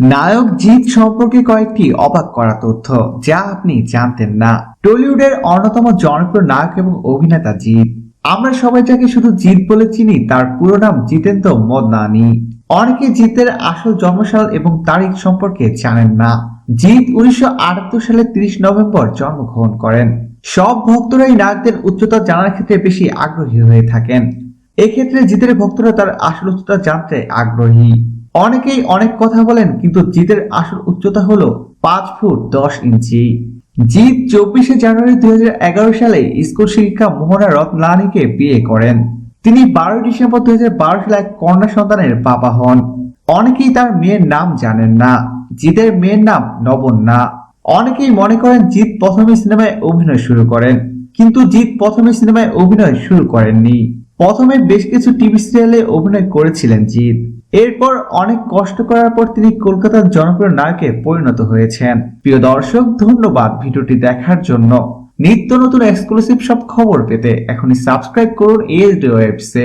নায়ক জিৎ সম্পর্কে কয়েকটি অবাক করা তথ্য, যা আপনি জানতেন না। টলিউডের অন্যতম জনপ্রিয় নায়ক এবং অভিনেতা জিৎ। আমরা সবাই যাকে শুধু জিৎ বলে চিনি, তার পুরো নাম জিতেন্দ্র মদনানি। অনেকে জিতের আসল জন্মসাল এবং তারিখ সম্পর্কে জানেন না। জিৎ উনিশশো সালে তিরিশ নভেম্বর জন্মগ্রহণ করেন। সব ভক্তরাই নায়কদের উচ্চতা জানার ক্ষেত্রে বেশি আগ্রহী হয়ে থাকেন। এক্ষেত্রে জিতের ভক্তরা তার আসল উচ্চতা জানতে আগ্রহী। অনেকেই অনেক কথা বলেন, কিন্তু জিতের আসল উচ্চতা হলো পাঁচ ফুট দশ ইঞ্চি। জিৎ চব্বিশে জানুয়ারি দুই হাজার এগারো সালে স্কুল শিক্ষিকা মোহনা রত্নানীকে বিয়ে করেন। তিনি বারোই ডিসেম্বর দুই সালে এক কন্যা সন্তানের বাবা হন। অনেকেই তার মেয়ের নাম জানেন না। জিতের মেয়ের নাম নবন্যা অনেকেই মনে করেন জিৎ প্রথমে সিনেমায় অভিনয় শুরু করেন, কিন্তু জিৎ প্রথমে সিনেমায় অভিনয় শুরু করেননি। প্রথমে বেশ কিছু টিভি সিরিয়ালে অভিনয় করেছিলেন জিৎ এরপর অনেক কষ্ট করার পর তিনি কলকাতার জনপ্রিয় নায়কে পরিণত হয়েছেন। প্রিয় দর্শক, ধন্যবাদ ভিডিওটি দেখার জন্য। নিত্য নতুন এক্সক্লুসিভ সব খবর পেতে এখনই সাবস্ক্রাইব করুন এএসডি ওয়েবসে